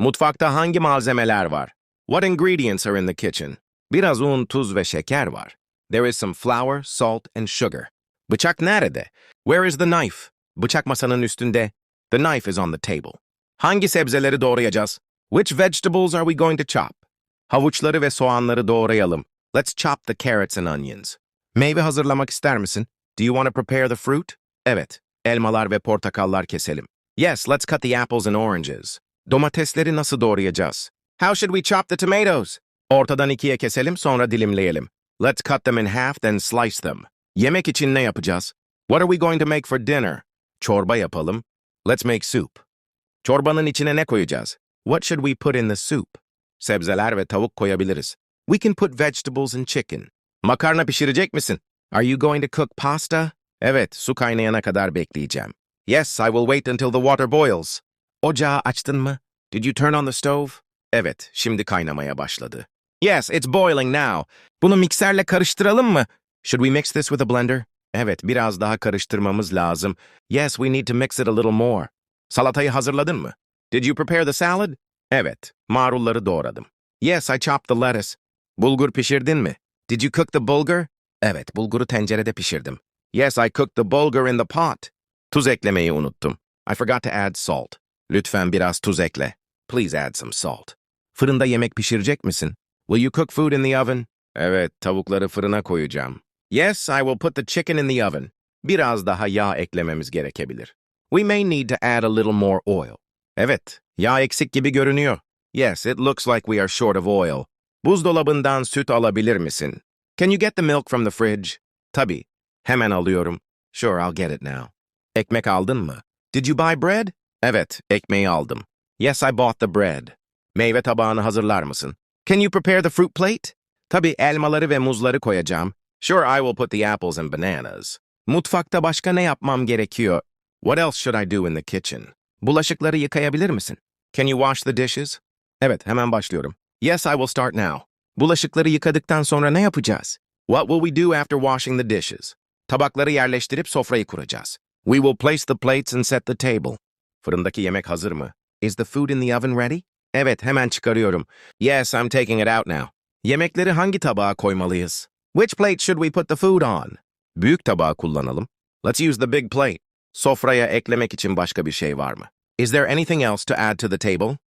Mutfakta hangi malzemeler var? What ingredients are in the kitchen? Biraz un, tuz ve şeker var. There is some flour, salt, and sugar. Bıçak nerede? Where is the knife? Bıçak masanın üstünde. The knife is on the table. Hangi sebzeleri doğrayacağız? Which vegetables are we going to chop? Havuçları ve soğanları doğrayalım. Let's chop the carrots and onions. Meyve hazırlamak ister misin? Do you want to prepare the fruit? Evet. Elmalar ve portakallar keselim. Yes, let's cut the apples and oranges. Domatesleri nasıl doğrayacağız? How should we chop the tomatoes? Ortadan ikiye keselim sonra dilimleyelim. Let's cut them in half then slice them. Yemek için ne yapacağız? What are we going to make for dinner? Çorba yapalım. Let's make soup. Çorbanın içine ne koyacağız? What should we put in the soup? Sebzeler ve tavuk koyabiliriz. We can put vegetables and chicken. Makarna pişirecek misin? Are you going to cook pasta? Evet, su kaynayana kadar bekleyeceğim. Yes, I will wait until the water boils. Ocağı açtın mı? Did you turn on the stove? Evet, şimdi kaynamaya başladı. Yes, it's boiling now. Bunu mikserle karıştıralım mı? Should we mix this with a blender? Evet, biraz daha karıştırmamız lazım. Yes, we need to mix it a little more. Salatayı hazırladın mı? Did you prepare the salad? Evet, marulları doğradım. Yes, I chopped the lettuce. Bulgur pişirdin mi? Did you cook the bulgur? Evet, bulguru tencerede pişirdim. Yes, I cooked the bulgur in the pot. Tuz eklemeyi unuttum. I forgot to add salt. Lütfen biraz tuz ekle. Please add some salt. Fırında yemek pişirecek misin? Will you cook food in the oven? Evet, tavukları fırına koyacağım. Yes, I will put the chicken in the oven. Biraz daha yağ eklememiz gerekebilir. We may need to add a little more oil. Evet, yağ eksik gibi görünüyor. Yes, it looks like we are short of oil. Buzdolabından süt alabilir misin? Can you get the milk from the fridge? Tabii. Hemen alıyorum. Sure, I'll get it now. Ekmek aldın mı? Did you buy bread? Evet, ekmeği aldım. Yes, I bought the bread. Meyve tabağını hazırlar mısın? Can you prepare the fruit plate? Tabii elmaları ve muzları koyacağım. Sure, I will put the apples and bananas. Mutfakta başka ne yapmam gerekiyor? What else should I do in the kitchen? Bulaşıkları yıkayabilir misin? Can you wash the dishes? Evet, hemen başlıyorum. Yes, I will start now. Bulaşıkları yıkadıktan sonra ne yapacağız? What will we do after washing the dishes? Tabakları yerleştirip sofrayı kuracağız. We will place the plates and set the table. Fırındaki yemek hazır mı? Is the food in the oven ready? Evet, hemen çıkarıyorum. Yes, I'm taking it out now. Yemekleri hangi tabağa koymalıyız? Which plate should we put the food on? Büyük tabağı kullanalım. Let's use the big plate. Sofraya eklemek için başka bir şey var mı? Is there anything else to add to the table?